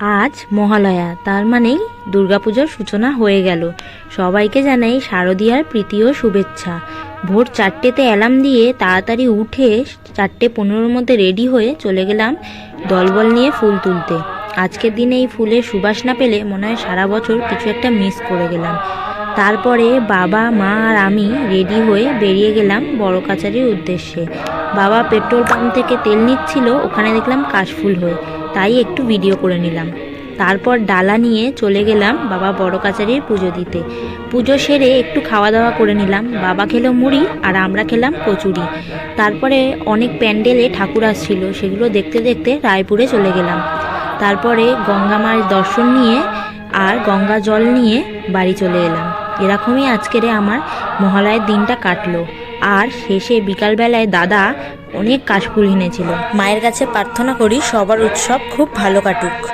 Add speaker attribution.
Speaker 1: আজ মহালয়া, তার মানেই দুর্গাপুজোর সূচনা হয়ে গেল। সবাইকে জানাই শারদীয়ার প্রীতি ও শুভেচ্ছা। ভোর চারটেতে অ্যালার্ম দিয়ে তাড়াতাড়ি উঠে চারটে পনেরোর মধ্যে রেডি হয়ে চলে গেলাম দলবল নিয়ে ফুল তুলতে। আজকের দিনে এই ফুলের সুবাস না পেলে মনে হয় সারা বছর কিছু একটা মিস করে গেলাম। তারপরে বাবা, মা আর আমি রেডি হয়ে বেরিয়ে গেলাম বড় কাচারির উদ্দেশ্যে। বাবা পেট্রোল পাম্প থেকে তেল নিচ্ছিল, ওখানে দেখলাম কাশফুল হয়ে। তাই একটু ভিডিও করে নিলাম। তারপর ডালা নিয়ে চলে গেলাম বাবা বড় কাচারির পুজো দিতে। পুজো সেরে একটু খাওয়া দাওয়া করে নিলাম। বাবা খেলো মুড়ি আর আমরা খেলাম কচুরি। তারপরে অনেক প্যান্ডেলে ঠাকুর আসছিল, সেগুলো দেখতে দেখতে রায়পুরে চলে গেলাম। তারপরে গঙ্গা মার দর্শন নিয়ে আর গঙ্গা জল নিয়ে বাড়ি চলে এলাম। এরকমই আজকেরে আমার মহালয়ের দিনটা কাটলো। আর শেষে বিকালবেলায় দাদা অনেক কাশফুল এনেছিল। মায়ের কাছে প্রার্থনা করি সবার উৎসব খুব ভালো কাটুক।